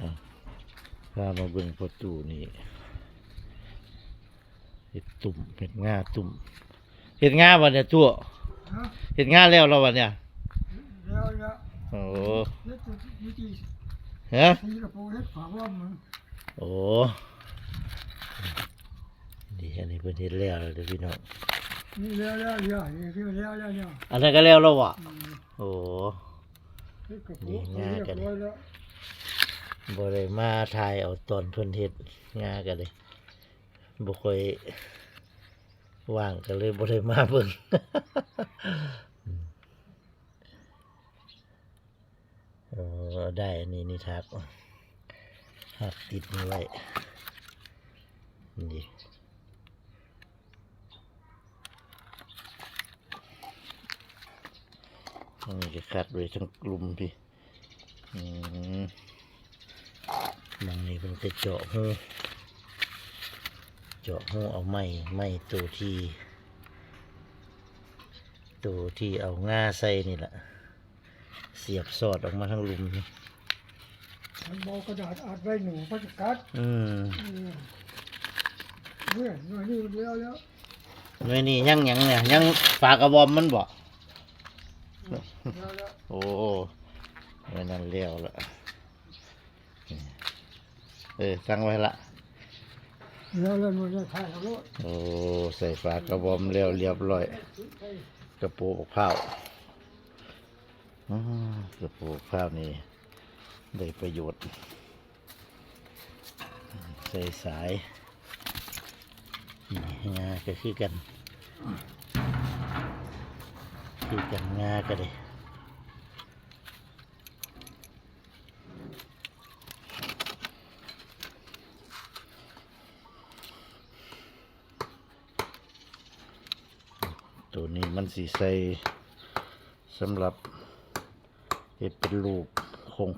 อะพามาเบิ่งประตูนี่เห็ดตุ่มเห็ดง่าตุ่มเห็ดง่าวันเนี่ยตัวฮะเห็ดง่าแล้วเราวันเนี่ยแล้วแล้วโอ้เฮ็ดตัววิธีฮะสีกระโปรงเฮ็ดฝาว่ามันโอ้ดีอันนี้เป็นเห็ดแล้วเลยเด้อพี่น้องนี่แล้วแล้วเนี่ยนี่คือแล้วแล้วเนี่ยอันนั้นก็แล้วแล้ววะอืมโอ้เฮ็ดกระโปรนี่งง่ายเรียบกันร้อยแล้ว บ่ได้มาถ่ายเอาตอนเพิ่นเฮ็ดงากันเลยบ่ค่อยว่างก็เลยบ่ได้มาเบิ่งเออได้อันนี้นี่ทักหักติดไว้นี่อันนี้ก็คัดไว้ทั้งกลุ่มพี่อืม บางนี้เป็นกระเจาะหูเจาะหูเอาไม้ไม้ตัวที่ตัวที่เอาง่าใส่นี่แหละเสียบสอดออกมาทั้งหลุมนี่มันบอกกระดาษอัดไว้หนูก็จะกัดอืมอืมเนี่ยหน่อยนี่แล้วแล้วหน่วยนี่ยังหยังเนี่ยยังฝากระบอมมันบ่แล้วแล้วโอ้หน่วยนั้นเลี้ยวละ เออสั่งไว้ละแล้วแล้วมันจะถ่ายเอารถโอ้ใส่ฝากระบอมเลี้ยวเรียบร้อย กระปูกข้าวอื้อกระปูกข้าวนี่ได้ประโยชน์ ใส่สายงาก็คือกัน คือกันงาก็เลยตัวนี้มัน สีใสสำหรับเฮ็ดเป็นรูป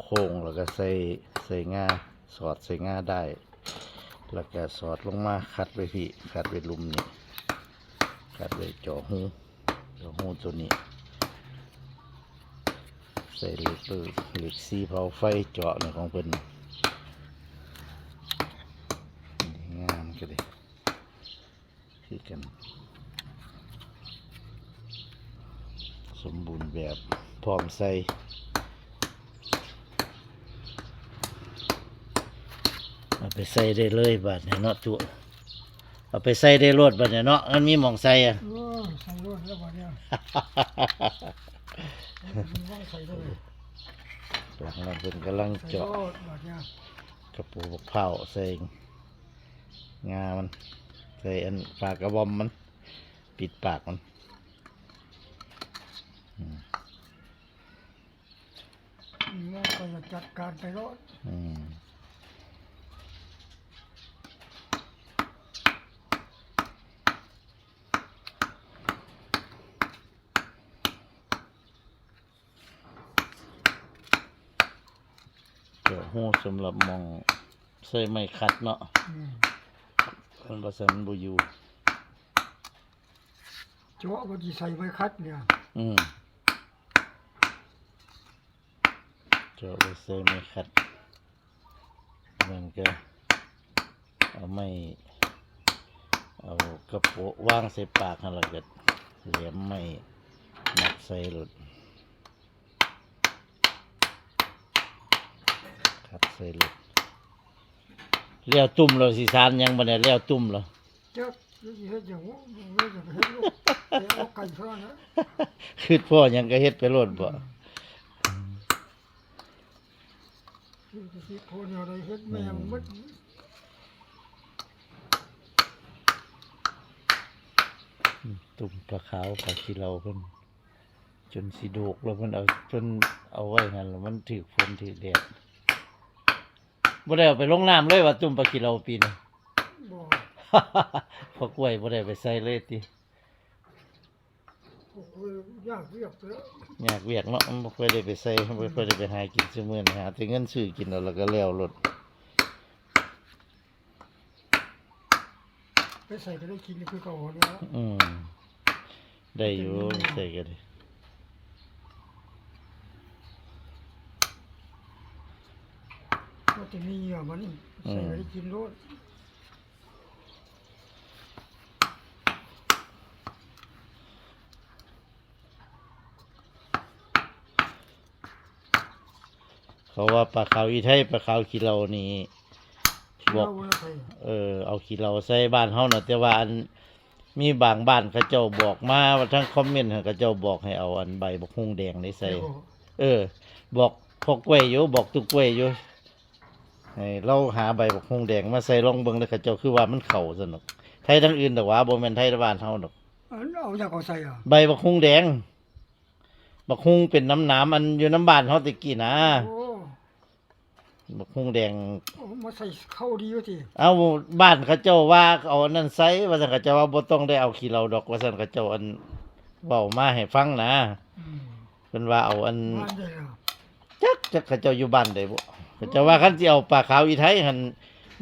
โค้งๆแล้วก็ใส่ใส่งาสอดใส่งาได้ แล้วก็สอดลงมาคัดไว้พี่คัดไว้ลุมนี่คัดไว้เจาะหูเจาะหูตัวนี้ ใส่เหล็กเออเหล็กซีเผาไฟเจาะเนี่ยของเพิ่นนี่งามก็เลยคือกัน สมบูรณ์ แบบพร้อมใส่เอาไปใส่ได้เลยบาดเนี่ยเนาะตัวเอาไปใส่ได้รวดบาดเนี่ยเนาะมันมีหมองใส่อะโอ้ยใส่รถแล้ววันเนี้ยมันว่างใส่เลยหลังนั้นเป็นกำลังใส่เจาะรถวันเนี้ยกระปูบักเผาใส่งามัน ใส่อันปากกระบอมมัน ปิดปากมันอืม มัน ก็จะจัดการไปรถอืมเดี๋ยวหูสำหรับหมองใส่ไม้คัดเนาะอืมมันผสมนบุอยู่เจาะก็จะใส่ไว้คัดเนี่ย อืมเจาะไปใส่ไม้คัดมันก็เอาไม่เอากระโปะว่างใส่ปากนั่นแหละก็เหลี่ยมไม่มัดใส่หลุดคัดใส่หลุดเลี้ยวตุ่มเราสิสานยังบันไดเลี้ยวตุ่มเราเจ้าจะเฮ็ดอย่างว่าไม่จะเฮ็ดลูกแต่เอาไก่เท่านั้นนะ คือพ่อยังก็เฮ็ดไปโลดบ่ ที่จะคิดคนอะไรเฮ็ดแมงมัดตุ่มปลาขาวปลาขี้เราเพิ่นจนสิโดกแล้วเพิ่นเอาเพิ่นเอาไว้งั้นแล้วมันถือฝนถือแดดบ่ได้เอาไปลงน้ำเลยว่าตุ่มปลาขี้เราปีนี้ บ่ พอกล้วยบ่ได้ไปใส่เลยติโอ้ ยยากเรียบแล้วอยากเวียกเนาะมันบ่ค่อยได้ไปใส่บ่ค่อยได้ไปหากินซุมื้อนี้หาแต่เงินซื้อกินเอาแล้วก็แล้วรถไปใส่ก็ได้กินคือเก่าแล้ว อืมได้อยู่ใส่ก็ได้ก็เขาจะมีอะมันใส่ไปกินรส เขาว่าปลาขาวอีไทยปลาขาวขี้เหล้านี่บอกเราแล้วไปเออเอาขี้เหล้าใส่บ้านเฮาน่ะแต่ว่าอันมีบางบ้านเขาเจ้าบอกมาว่าทั้งคอมเมนต์เขาเจ้าบอกให้เอาอันใบบักฮุ่งแดงนี่ใส่ เออ บอกพกกล้วยอยู่บอกตุกกล้วยอยู่ให้เราหาใบบักฮุ่งแดงมาใส่ลองเบิ่งแล้วเขาเจ้าคือว่ามันเข้าสนุกไทยทั้งอื่นแต่ว่าบ่แม่นไทยบ้านเฮาดอกอันเอาจากเอาใส่อะใบบักฮุ่งแดงบักฮุ่งเป็นน้ำน้ำอันอยู่น้ำบ้านเฮาตะกี้นะโอ้ บักฮุ่งแดงเอามาใส่เข้าดีวะทีเอาบ้านเขาเจ้าว่าเอาอันนั้นใส่ว่าซั่นเขาเจ้าว่าบ่ต้องได้เอาขี้เหล้าดอกว่าซั่นเขาเจ้าอันเว้ามาให้ฟังนะอืมเพิ่นว่าเอาอันบ้านได้แล้วจักจักเขาเจ้าอยู่บ้านได้บ่เขาเจ้าว่าคันสิเอาปลาขาวอีไทยหั่น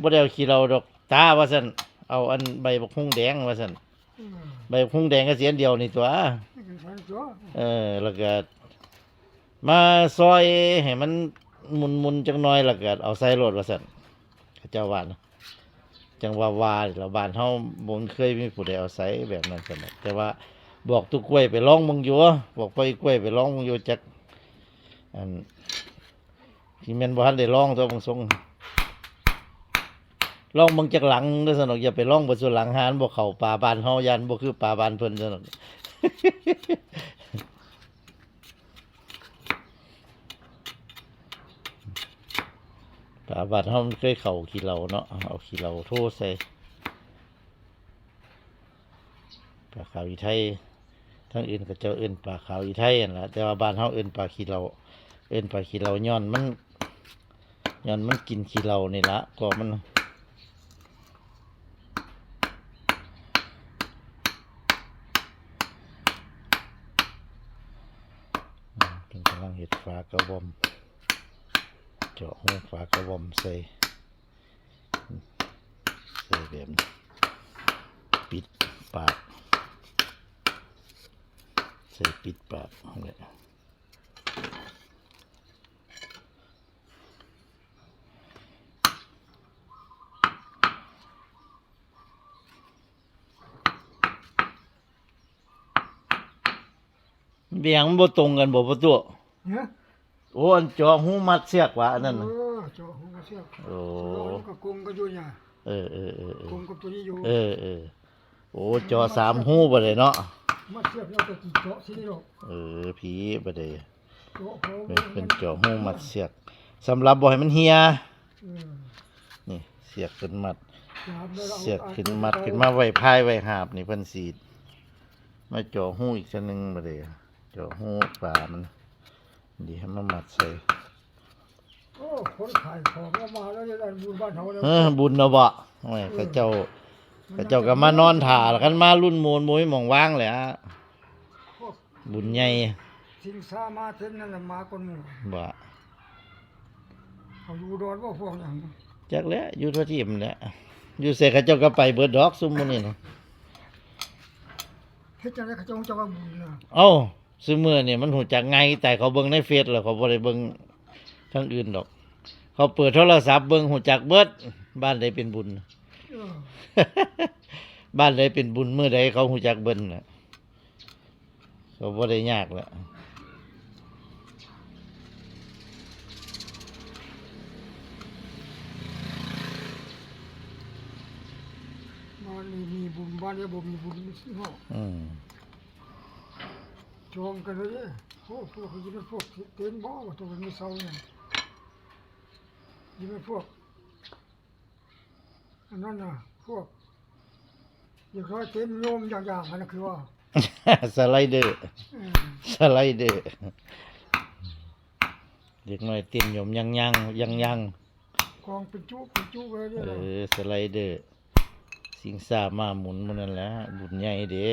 บ่ได้เอาขี้เหล้าดอกตาว่าซั่นเอาอันใบบักฮุ่งแดงว่าซั่นอืมใบบักฮุ่งแดงก็เสียอันเดียวนี่ตัว นี่คือสันตัวเออแล้วก็มาซอยให้มัน มุนๆจังน้อยล้วก็เอาใส่รถว่าซั่นเขาเจ้าว่านจังว่าวาเราบ้านเฮาบ่เคยมีผู้ใดเอาใส่แบบนั้นสมัยแต่ว่าบอกตุกกล้วยไปลองมึงอยู่บอกไปกล้วยไปลองมึงอยู่จักอันที่แม่นบ่ทันได้ลองตัวบางทรงลองมึงจักหลังเด้อสนอกอย่าไปลองบ่ส่วนหลังหานบ่เข้าป่าบ้านเฮายันบ่คือป่าบ้านเพิ่นสนอ กาบานเฮามันเคยเข่าขี้เหล้าเนาะเอาขี้เหล้าโทษใส่ปลาขาวอีไทยทั้งอื่นก็เจ้าเอิ้นปลาขาวอีไทยนั่นล่ะแต่ว่าบ้านเฮาเอิ้นปลาขี้เหล้าเอิ้นปลาขี้เหล้าย้อนมันย้อนมันกินขี้เหล้านี่ละก็มันอืมเป็นกำลังเห็ดฟ้ากระบอม เจาะหูฝากระบอม ใส่ใส่แบบนี้ปิดปาก ใส่ปิดปากเนี่ยเบียงมันบ่ตรงกันบ่ประตูเนี่ยโอ้อันเจาะหูมัดเสียกว่าอันนั้นเอน่ะ อเจ้าหัวเสียบโอ้แล้วก็กงก็อยู่เนี่ยเออเออเออเอกงอกับตัวนี้อยู่เออเออโอ้เจอสามหูบ่เลยเนาะมาเสียบแล้วก็กี่เจาะสินี่หรอกเออผีบ่ได้เจาะเขาเป็นเป็นเจาะหูมัดเสียกสำหรับบ่ให้มันเหียเออนี่เสียกขึ้นมัดยามแล้วราเสียกขึ้นมัดขึ้นมาไว้พายไว้หาบนี่เพิ่นสีดมาเจาะหูอีกชั้นหนึงบ่ได้เจาะหูปลามันดีให้มันมัดใส่ โอ้คนขายของก็มาแล้วเนี่ยอันบุญบ้านเขาแล้วเออบุญเนาะบ่โอ้ยเขาเจ้าเขาเจ้าก็มานอนถ่าแล้วกันมารุ่นโมนมุ้ยหม่องว่างแหละพวกบุญใหญ่สิงสามาเท่นนั่นน่ะมาคนหมู่บ่เขาอยู่ดอนว่าพวกอย่างจักแล้วอยู่ทั่วที่มันแหละอยู่เสกเขาเจ้าก็ไปเบิดดอกซุมมื้อนี้นะเฮ็ดจังได๋เขาจะจะว่าบุญน่ะเอ้าซุมื้อนี่มันหูจักไงแต่เขาเบิ่งในเฟซแล้วเขาบ่ได้เบิ่ง ทางอื่นดอก เขาเปิดโทรศัพท์เบิ่งหูจักเบิด บ้านใดเป็นบุญเออบ้านใดเป็นบุญมื้อใดเขาหูจักเบิ่นน่ะเขาบ่ได้ยากแล้วบ้านนี้มีบุญบ้านนี้บ่มีบุญเนาะอืมจองกันเลยเด้โอ้พวกเขาจะเป็นพวกเต้นบ่ว่าตัวมันมีเสาเนี่ย จะเป็นพวกอันนั้นน่ะพวกอย่างน้อยเต้นโยมอย่างๆมันน่ะคือว่าสไลเดอร์เออสไลเดอร์เด็กน้อยเต้นยมยังยังยังยังกองเป็นจุเป็นจุไว้เด้เอออสไลเดอร์ สิงสามาหมุนมันนั่นแหละบุญใหญ่เด้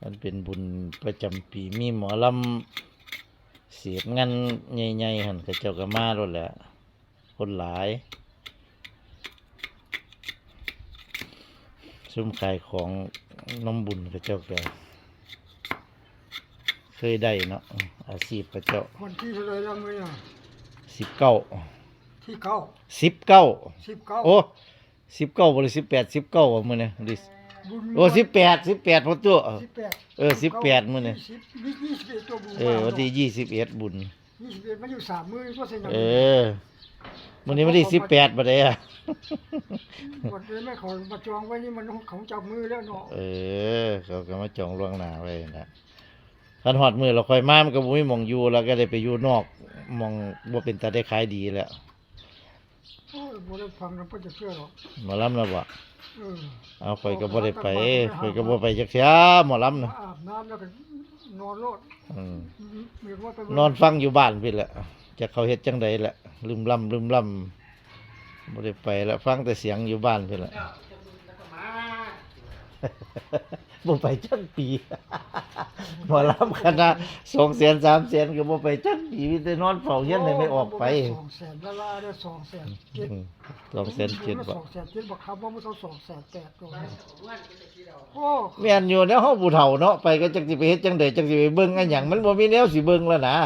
มันเป็นบุญประจำปีมีหมอลำเสียบงานใหญ่ๆหันกระเจ้าก็มาแล้วแหละ คนหลาย ซุ่มขายของน้ำบุญกระเจ้าก็เคยได้เนาะอาชีพกระเจ้าวันที่เท่าไหรแล้วมื้อน่ะสิบเก้าที่เก้าสิบเก้าสิบเก้าโอ้สิบเก้าบริสิบแปดสิบเก้าว่ะมื้อนี้ดิบุญโอ้สิบแปดสิบแปดพอตัวสิบแปดเออ18มื้อนี่สิบยี่สิบเอ็ดตัวบุญเออวันที่ยี่สิบเอ็ดบุญยี่สิบเอ็ดมันอยู่สามมือก็เซ็นเออ มื้อนี้วันที่สิบแปดบ่ได้อะวันนี้แม่ขอมาจองไว้นี่มันของจับมือแล้วเนาะเออ เขาก็มาจองล่วงหน้าไว้นะคันฮอดมื้อเราค่อยมามันก็บ่มีหม่องอยู่แล้วก็ได้ไปอยู่นอกหม่องบ่เป็นตาได้ขายดีแล้วโอ้ยบ่ได้ฟังแล้วเพิ่นจะเชื่อหรอกหมอลำน่ะบ่เออเอาข่อยก็บ่ได้ไปข่อยก็บ่ไปจักเที่ยหมอลำมาน่ะอาบน้ำแล้วก็นอนรถอืมมีว่าไปนอนฟังอยู่บ้านพี่แหละ จะเขาเฮ็ดจังใดแหละลืมล่ำลืมล่ำบ่ได้ไปแล้วฟังแต่เสียงอยู่บ้านพี่แหละบ่ไปจังปีหมอลำคณะสองแสนสามแสนก็บ่ไปจังปีมีแต่นอนเฝ้าเฮียนให้ไม่ออกไปสองแสนละลาได้สองแสนเจ็ดอืมสองแสนเจ็ดสบ่องแสนเจ็ดบอกครับว่ามันต้องสองแสนแปดตัวโอ้แม่นอยู่แล้วเฮาผู้เฒ่าเนาะไปก็จักสิไปเฮ็ดจังใดจักสิไปเบิ่งอันหยังมันบ่มีแนวสิเบิ่งแล้วนะ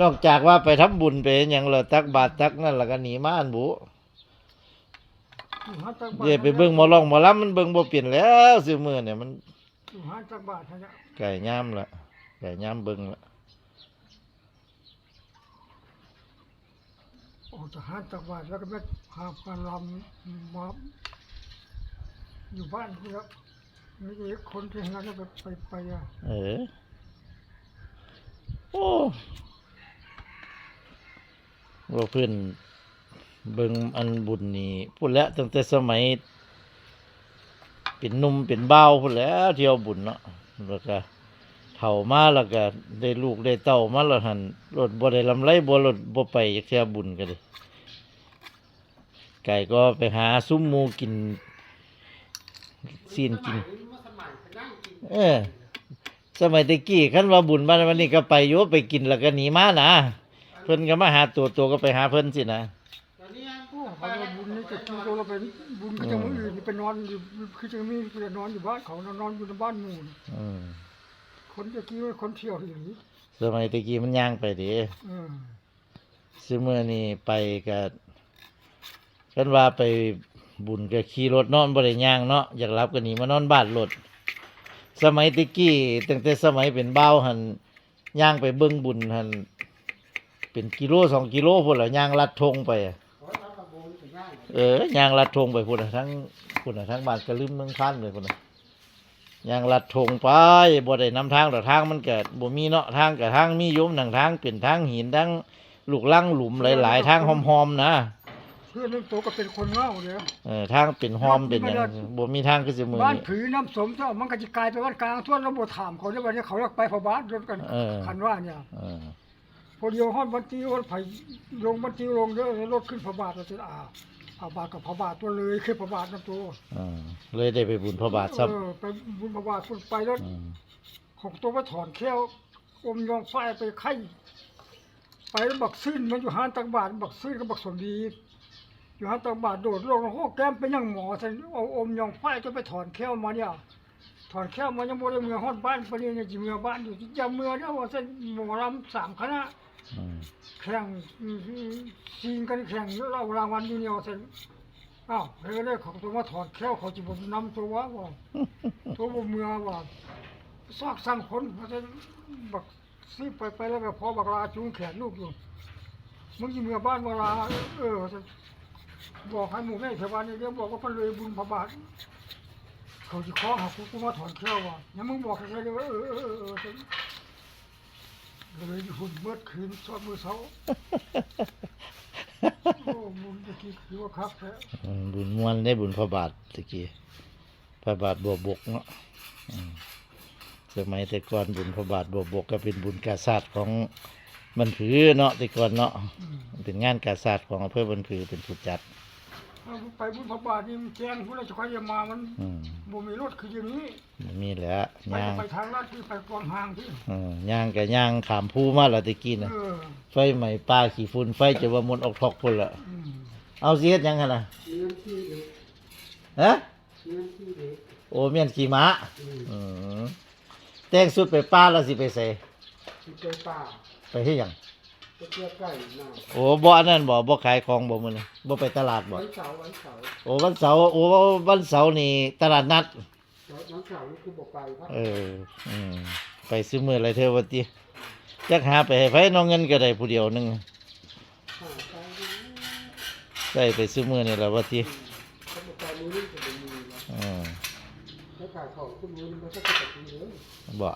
นอกจากว่าไปทำบุญไปหยังแล้วตักบาตรตักนั่นแล้วก็หนีมาอันบุอยู่ห้าจักบาทเดี๋ยวไปเบิ่งหมอลองหมอลำมันเบิ่งบ่เปลี่ยนแล้วซื้อมือเนี่ยมันอยู่ห้าจักบาทเท่านั้นไก่ย่ามละไก่ย่ามเบิ่งละโอ้จะห้าจักบาทแล้วก็ไม่พาพาลำมาอยู่บ้านที่แล้วไม่ใช่คนที่งานแล้วไปไปไปอะเออโอ้ ว่าเพื่อนเบิงอันบุญนี่พูดแล้วตั้งแต่สมัย เป็นนุ่มเป็นเบ่าพูดแล้วเที่ยวบุญเนาะแล้วก็เฒ่ามาแล้วก็ได้ลูกได้เต้ามาแล้วหันรถบ่ได้ลำไรบ่รถบ่ไปเที่ยบุญก็เลยไก่ก็ไปหาซุ้มมูกินซีนกิน เออ สมัยตะกี้คันว่าบุญบ้านวันนี้ก็ไปอยู่ไปกินแล้วก็หนีมานะ เพิ่นก็มาหาตัวตัวก็ไปหาเพิ่นสินะโอ้เขาว่าบุญนี่จะกินเราเป็นบุญก็จะมืออื่นนี่ไปนอนอยู่คือจะมีคือจะนอนอยู่บ้านเขานอนอยู่ในบ้านหมู่นี่อืมคนจะกี้คนเที่ยวอย่างนี้สมัยตะกี้มันย่างไปเดิเออซึ่งเมื่อนี้ไปก็คันว่าไปบุญก็ขี่รถเนอนบ่ได้ย่างเนาะอยากรับก็หนีมานอนบ้านรถสมัยตะกี้ตั้งแต่สมัยเป็นบ่าวหันย่างไปเบิ่งบุญหัน เป็นกิโลสองกิโลพุ่นละย่างลัดธงไปอะเออย่างลัดธงไปพุ่นน่ะทั้งพุ่นน่ะทั้งบ้านกระลืมเมืองคันเลยพุ่นน่ะย่างลัดธงไปบ่ได้นำทางดอกทางมันก็บ่มีเนาะทางก็ทางมีโยมทางทางเป็นทางหินทางลูกลังหลุมหลาย ๆ ทางหอมๆนะเพื่อนนึงโตก็เป็นคนเง่าเลยเออทางเป็นหอมเป็นหยังบ่มีทางคือสิมื้อบ้านนี้ผีน้ำสมเจ้ามันก็จะกลายเป็นวัดกลางทั่วระบบถามเขาได้วันนี้เขาเรียกไปพบ้านรถกันเออคันว่าเนี่ยเออ พอเดียวฮอดบันทีฮอดไผ่ลงบันทีลงเด้อรถขึ้นพระบาทเราจะอ่าพระบาทกับพระบาทตัวเลยคือพระบาทน้ำตัวเออเลยได้ไปบุญพระบาทซับเออไปบุญพระบาทพุ่นไปแล้วอของตัวไปถอนแค้วอมยองไฟไปไข่ไปแล้วบักซื่นมันอยู่หานตักบาทบักซื่นก็บักสมดีอยู่หานตักบาทโดดลงโอ้แก้มเป็นยังหมอฉันเอาอมยองไฟจะไปถอนแค้วมาเนี่ย ถอนแค้วมายังบ่ได้เมือฮอดบ้านปานนี้เนี่ยจิเมือบ้านอยู่ที่จำเมือเนี่ยว่าฉันหมอลำสามคณะอืมแข่งซีนกันแข่งเรารางวัลอยู่เนี่ยฉันอ้าวเฮ้ยเลยของตัวมาถอนแค้วเขาจิบ่นำตัวว่าว่าตัวบ่เมือว่าซอกสั่งคนเขาจะบักซีไปไปแล้วก็พอบักลาจูงแขนลูกอยู่มึงอยู่เมือบ้านเวลาเออจะบอกให้หมู่แม่ชาวบ้านนี่เดี๋ยวบอกว่ามันเลยบุญพระบาท เขาจะขอหากูกูมาถอนแค้วว่าอย่ามึงบอกใครเลยว่าเออเออเออเออเลยอยู่หุ่นเมื่อคืนสอดมือเสาโอ้มึงตะกี้คือว่าคักแท้อืมบุญม่วนได้บุญพระบาทตะกี้พระบาทบวบกเนาะอืมสมัยแต่ก่อนบุญพระบาทบวบกก็เป็นบุญกาศาสตร์ของมันผือเนาะแต่ก่อนเนาะเป็นงานกาศาสตร์ของอำเภอบันผือเป็นผู้จัด ไปบุญพระบาทนี่มันแจ้งผู้ราชการจะมามันอืมบ่มีรถคืออย่างนี้มันมีแหล้วไปย่างก็ไปทางลาดที่ไปกองห้างที่อืมย่างกับย่างขามผู้มาและตะกี้นะเออไฟไหม้ปลาขี้ฝุ่นไฟจะว่ามนต์ออกทอกพุ่นละอืมเอาเสียดยังไงล่ะฮะโอ้เมียนขี่ม้าอืมแต่งสุดไปป้าแล้วสิไปใส่เจอป่าไปเฮ็ดหยังไป เกี่ยวไก่หน้าโอ้บ่อันนั้นบ่บ่ขายของบ่มื้อนี้บ่ไปตลาดบ่วันเสาร์วันเสาร์โอ้วันเสาร์โอ้วันเสาร์นี่ตลาดนัด วันเสาร์นี่คือบอกไปครับเอออืมไปซื้อมื้ออะไรเธอว่าติจักหาไปให้ไผน้องเงินก็ได้ผู้เดียวหนึงหาไปนี่ได้ไปซื้อมื้อนี่แหละว่าติเขาบอกไปมือนี่จะเป็นมือแล้วอืมแล้วขายของคุณมือนี่มันก็จะตัดทีเลยบ่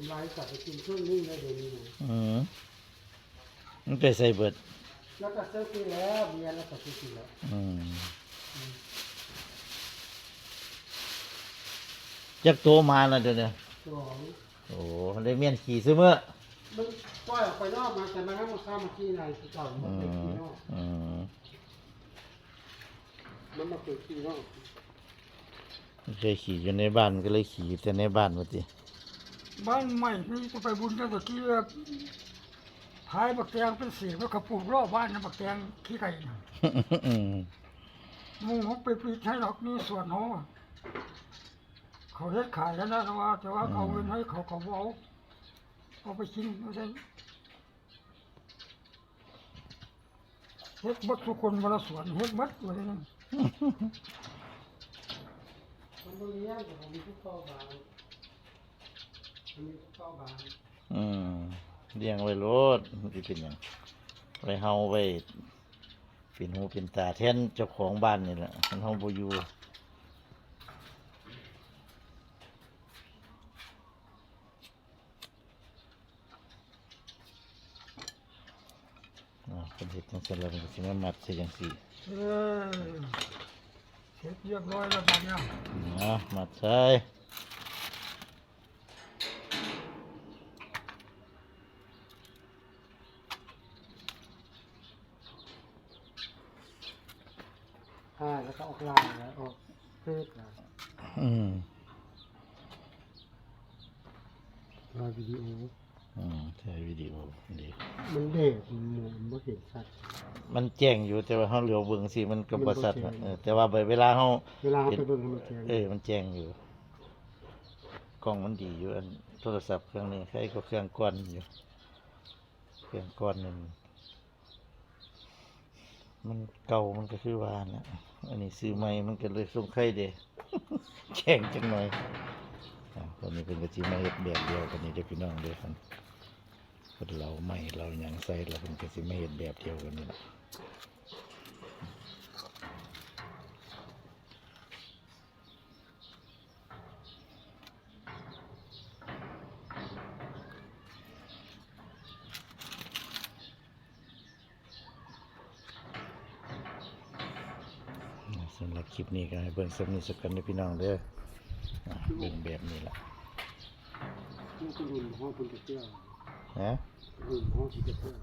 ผมไล่กลับไปกินเครื่องนึ่งได้เดี๋ยวนี้นะอืมมันไปใส่เบิด แล้วก็เซิร์ฟที่แล้วเมียแล้วก็ซื้อที่แล้วอืมจักโตมาแล้วเดี๋ยวนี้สองโอ้ได้เมียนขี่ซื้อมื้อมันปล่อยออกไปนอกมาแต่มันให้มันข้ามมาที่ในที่เก่ามันอืเป็นมที่นอกอืมมันมาเปิดที่นอกไม่เคยขี่อยู่ในบ้านก็เลยขี่แต่ในบ้านว่าติ บ้านใหม่นี่จะไปบุญกันตะกี้พายบักแตงเป็นเสียงแล้วเขาปลูกรอบบ้านนะบักแตงขี้ไก่นะอืมหมูเขาไปปีใช้ดอกนี่ส่วนเขาอะเขาเฮ็ดขายแล้วนะแต่ว่าแต่ว่าเขาเอาเงินให้เขาเขาบ่เอาเอาไปกินไม่ใช่เฮ็ดหมดทุกคนวันละส่วนเฮ็ดหมดเลยนะมันบ่เลี้ยงแต่ผมมีทุกข้ อบางมันมีทุกข้อบางอืมเลี้ยงไว้โลดมันสิเป็นหยังไว้เฮาไว้เป็นหูเป็นตาแทนเจ้าของบ้านนี่แหละมันเฮาบ่อยู่อ่าเป็นเฮ็ดจังซั่นแล้วมันก็สิมามัดใส่จังซี่เออเสร็จเรียบร้อยแล้วบัดเนี่ยนะมัดใส่ อ่าแลายแล้วออกเฟซแล้วอืมลายวิดีโออืมถ่ายวิดีโอดีมันเด็กมันหมุนไม่เห็นชัดมันแจ้งอยู่แต่ว่าเฮาเหลียวเบิ่งสิมันก็มันบ่บ่ชัดแจ้นะเออแต่ว่าเวลาเฮาเวลาเขาไปเบิ่งมันเทียนเออมันแจ้งอยู่กล้องมันดีอยู่อันโทรศัพท์เครื่องนี้ใครก็เครื่องก้อนอยู่ เครื่องก้อนหนึ่งมันเก่ามันก็คือว่านะ อันนี้ซื้อใหม่มันก็เลยส่งไข่เด้แข่งจังหน่อยอ่าคนนี้เป็นกะจิมาเฮ็ดแบบเดียวกันนี่เด็กพี่น้องเด้อครับคนเราไม่เราอยังใส่เราเป็นกะจิมาเฮ็ดแบบเดียวกันนี่แหละ สำหรับคลิปนี้ก็ให้ เบิ่งสำนีสักกันเด้อพี่น้องเด้ออ่าเบิ่งแบบนี้ล่ะนี่คือหุ่นห้องคุณจะเที่ยวฮะหุ่นห้องคุณจะเที่ยว